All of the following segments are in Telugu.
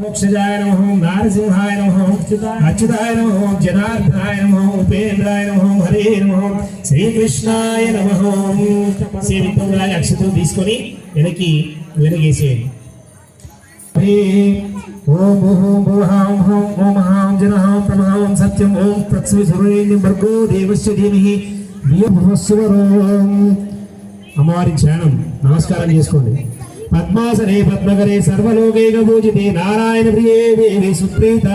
మోక్షజాయ నమ నారసింహాయ నమ అచ్యుతాయ నమ జనార్దనాయ నమ ఉపేంద్రాయ हरे హరే నమ శ్రీకృష్ణాయ నమ సేవితంగా అక్షతలు తీసుకొని వెనక్కి వెనకేసేయండి. ఓం ఓం ఓం ఓం ఓం హాం జనహాం తమహాం సత్యం ఓం తత్సు సర్వేణ్యం భర్గో దేవస్య ధీమహి అమ్మవారి ధ్యానం నమస్కారం చేసుకోండి. పద్మాసనే పద్మకరే సర్వలోకైక పూజితే నారాయణ ప్రియే దేవి సుప్రీత.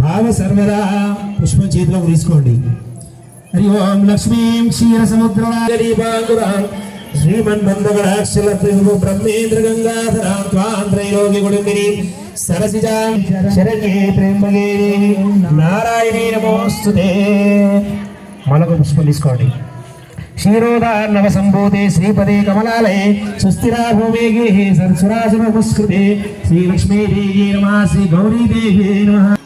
భావ సర్వదా. పుష్పం చేతిలోకి తీసుకోండి. హరి ఓం లక్ష్మీం క్షీర సముద్రదీపాంకురాం శ్రీమన్మందగడాక్షల ప్రభు బ్రహ్మేంద్ర గంగాధరాం త్వాం త్రైలోకి గుడుమిని సరసిజా శరణ్యే ప్రేమగే దేవి నారాయణీ నమోస్తుతే. మరొక పుష్పం తీసుకోండి. క్షీరోదార్ణవ సంభూతే శ్రీపదే కమలాలయే సుస్థిరా భూమేగే సరసురాసుర పుష్కృతే శ్రీలక్ష్మీదేవి నమ శ్రీ గౌరీదేవి నమ.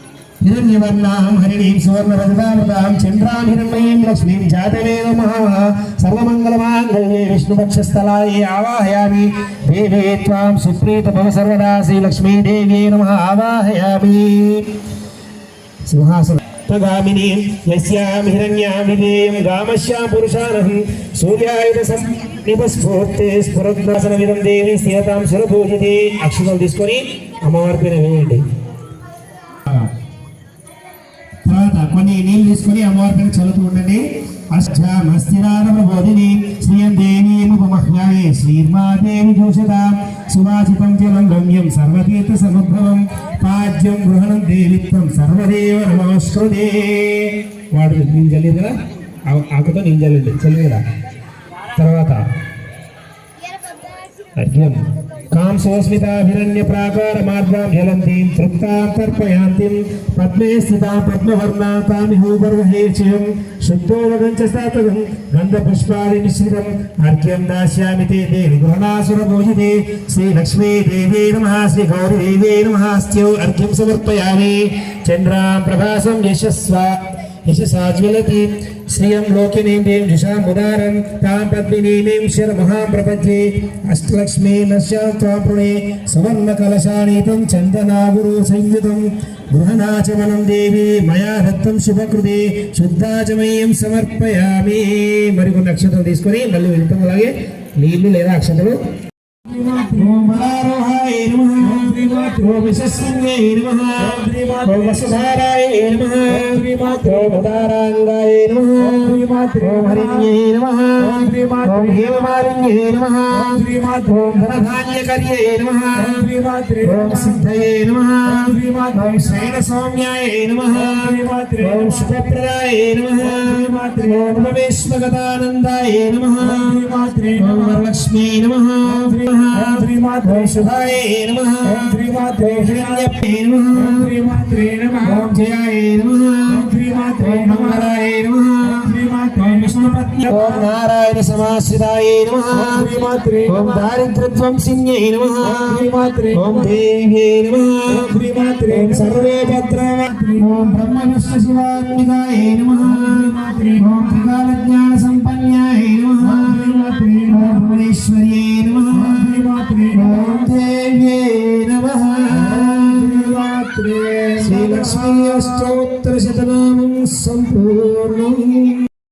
హిరణ్యవర్ణాం హరిణీం సువర్ణరజతామృతాం చంద్రాం హిరణ్మయీం లక్ష్మీం జాతవే నమః. సర్వమంగళమాంగళ్యే విష్ణుపక్షస్థలాయే ఆవాహయామి. దేవే త్వాం సుప్రీత భవ సర్వదా శ్రీలక్ష్మీదేవ్యే నమ ఆవాహయామి. సింహాసన. గామిని యస్యాం హిరణ్యాం విధేయం గామశ్యాం పురుషానహం సూర్యాయుధ నిపస్ఫూర్తే స్ఫురద్వాసన విధం దేవి స్థిరతాం సురపూజితే అక్షరం తీసుకొని అమ్మవారి పైన వేయండి. తర్వాత కొన్ని నీళ్ళు తీసుకుని అమ్మవారి పైన చల్లుతూ ఉండండి. అష్టామస్తిరానమ బోధిని శ్రీయం దేవీముపమహ్యాయే శ్రీర్మాదేవి జోషత సువాసితం జలం గమ్యం సర్వతీర్థ సముద్భవం పాద్యం గృహణం దేవిత్వం సర్వదేవ నమస్కృతే. వాడు నేను చల్లేదు కదా ఆకుతో నేను చల్లండి? చల్లేదా తర్వాత తర్వాత అర్ఘ్యం కాంసోస్మితాభిరణ్య ప్రాకార మార్గాం జ్వలంతీం తృప్తాం తర్పయాంతిం. పద్మే స్థితాం పద్మవర్ణాం తామిహూపర్వహేచ్యం శుద్ధోదగం సాతకం స్థాతగం గంధపుష్పాది మిశ్రితం. అర్ఘ్యం దాస్యామి తే దేవి గృహణాసుర భోజితే. శ్రీ లక్ష్మీ దేవే నమః. శ్రీ గౌరీ దేవే నమః. స్థ్యౌ అర్ఘ్యం సమర్పయామి. చంద్రాం ప్రభాసం యశస్వ. యశసాజ్వలతి శ్రియం లోకినీం దేం జుషాముదారం తాం పద్మినీమేం శర మహాం అష్టలక్ష్మీ నశ్యాం త్వాం సువర్ణ కలశానీతం చందనాగురు సంయుతం గృహనాచమనం దేవి మయా దత్తం శుభకృతి శుద్ధాచమయం సమర్పయామి మరికొన్ని అక్షతలు తీసుకొని మళ్ళీ వెళ్తాం. అలాగే నీళ్ళు లేదా అక్షతలు ఓం బలారోహాయ నమః ఓం విశస్సింగే నమః ఓం వసుధారాయ నమః ఓం ఉదారాంగాయ నమః ఓం హరిణ్యే నమః ఓం హేమమాలిన్యే నమః ఓం ధనధాన్యకర్యే నమః ఓం సిద్ధయే నమః ఓం శ్రేణ సౌమ్యాయ నమః ఓం శుభప్రదాయ నమః ఓం రమేశ్వగతానందాయ నమః ఓం వరలక్ష్మీ నమః ఓం శుభాయ నమః ఓం జయాయ నమః ఓం నమః ఓం నారాయణ సమాశ్రితాయ నమ. ఓం దారిద్రత్వం సింహై నమ. ఓం దేవ్యై నమ. ఓం సర్వే భద్ర ఓం బ్రహ్మ విష్ణు శివాత్మికాయ నమ. ఓం త్రికాల జ్ఞాన సంపన్యాయ నమ. ఓం భువనేశ్వర్యై నమ. ఓం దేవ్యై నమ. శ్రీలక్ష్మీ అష్టోత్తర శతనామం సంపూర్ణం.